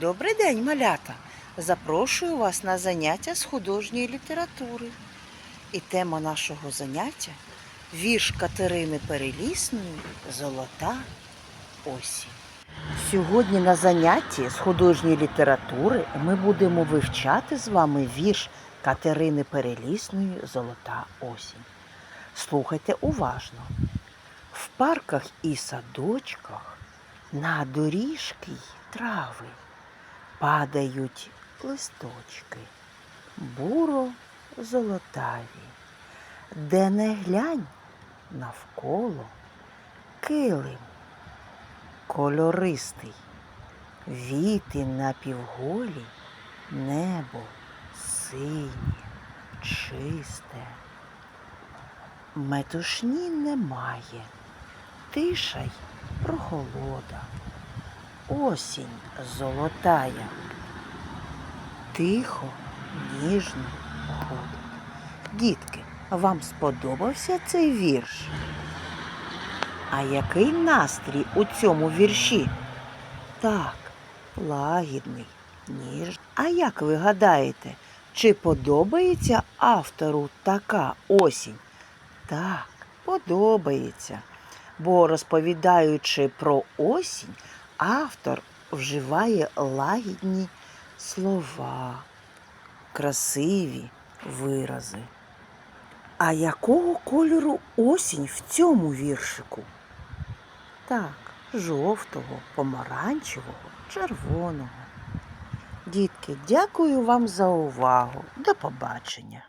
Добрий день, малята! Запрошую вас на заняття з художньої літератури. І тема нашого заняття вірш Катерини Перелісної Золота осінь. Сьогодні на занятті з художньої літератури ми будемо вивчати з вами вірш Катерини Перелісної Золота осінь. Слухайте уважно. В парках і садочках на доріжки й трави падають листочки, буро золотаві, де не глянь навколо килим кольористий, віти напівголі, небо синє, чисте. Метушні немає, тиша й прохолода. Осінь золотая, тихо, ніжно ходить. Дітки, вам сподобався цей вірш? А який настрій у цьому вірші? Так, лагідний, ніжний. А як ви гадаєте, чи подобається автору така осінь? Так, подобається. Бо розповідаючи про осінь, автор вживає лагідні слова, красиві вирази. А якого кольору осінь в цьому віршику? Так, жовтого, помаранчевого, червоного. Дітки, дякую вам за увагу. До побачення.